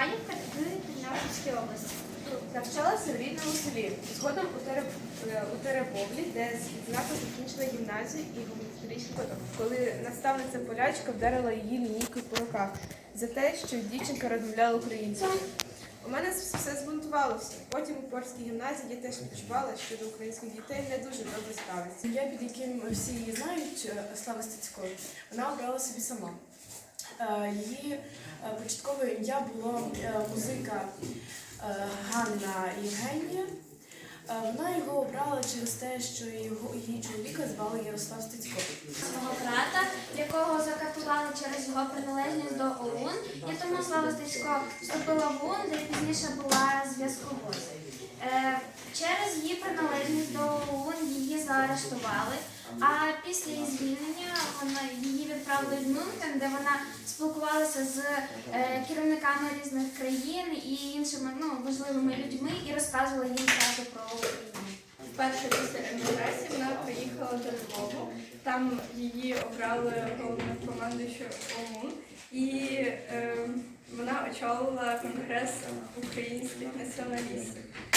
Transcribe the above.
Романівка Тернопільській області. Навчалася в рідному селі. Згодом у, е, Теребовлі, де з відзнакою закінчила гімназію і гуманітаричний поток, коли наставниця полячка вдарила її лінійкою по руках за те, що дівчинка розмовляла українською. У мене все збунтувалося. Потім у польській гімназії я теж відчувала, що до українських дітей не дуже добре ставиться. Ім'я, під яким всі її знають, е, Слава Стецької, вона обрала собі сама. Е, Її е, початкове ім'я було е, музика Ганна Євгенія. Вона його обрала через те, що його, її чоловіка звали Ярослав Стецько. Свого брата, якого закатували через його приналежність до ОУН, і тому Слава Стецько вступила в ОУН, де пізніше була зв'язковою. Через її приналежність до ОУН її заарештували, а після її звільнення вона відправили в Мюнхен, де вона спілкувалася з е, керівниками різних країн і іншими ну, важливими людьми і розказувала їм правду про Україну. Вперше після еміграції вона приїхала до Львову. Там її обрали головною командуючою ОМОН, і е, вона очолила конгрес українських націоналістів.